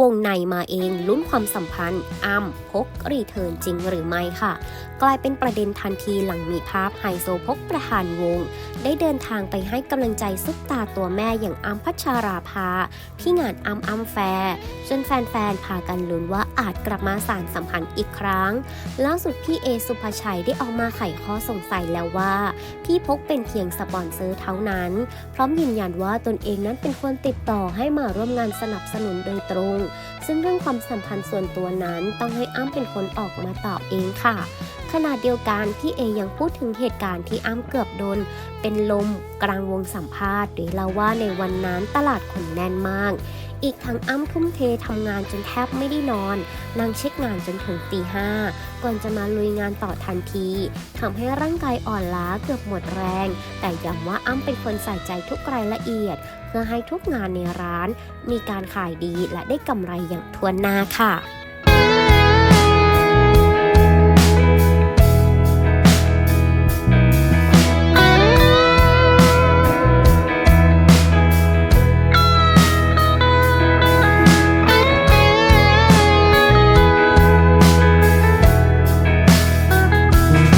วงในมาเองลุ้นความสัมพันธ์อ้ำพกรีเทิร์นจริงหรือไม่ค่ะ กลายเป็นประเด็นทันทีหลังมีภาพไฮโซพกประธานวง ได้เดินทางไปให้กำลังใจซุปตาตัวแม่อย่างอ้ำพัชราภา ที่งานอ้ำอ้ำแฟร์จนแฟนๆพากันลุ้นว่าอาจกลับมาสานสัมพันธ์อีกครั้ง ล่าสุดพี่เอสุภาชัยได้ออกมาไขข้อสงสัยแล้วว่า พี่พกเป็นเพียงสปอนเซอร์เท่านั้น พร้อมยืนยันว่าตนเองนั้นเป็นคนติดต่อให้มาร่วมงานสนับสนุนโดยตรงซึ่งเรื่องความสัมพันธ์ส่วนตัวนั้นต้องให้อ้ำเป็นคนออกมาตอบเองค่ะ ขณะเดียวกันพี่เอยังพูดถึงเหตุการณ์ที่อ้ำเกือบโดน เป็นลมกลางวงสัมภาษณ์โดยเล่าว่าในวันนั้นตลาดคนแน่นมาก อีกทั้งอ้ำทุ่มเททำงานจนแทบไม่ได้นอนนั่งเช็คงานจนถึงตีห้าก่อนจะมาลุยงานต่อทันทีทำให้ร่างกายอ่อนล้าเกือบหมดแรง แต่ย้ำว่าอ้ำเป็นคนใส่ใจทุกรายละเอียด เพื่อให้ทุกงานในร้าน มีการขายดีและได้กำไรอย่างทวนหน้าค่ะ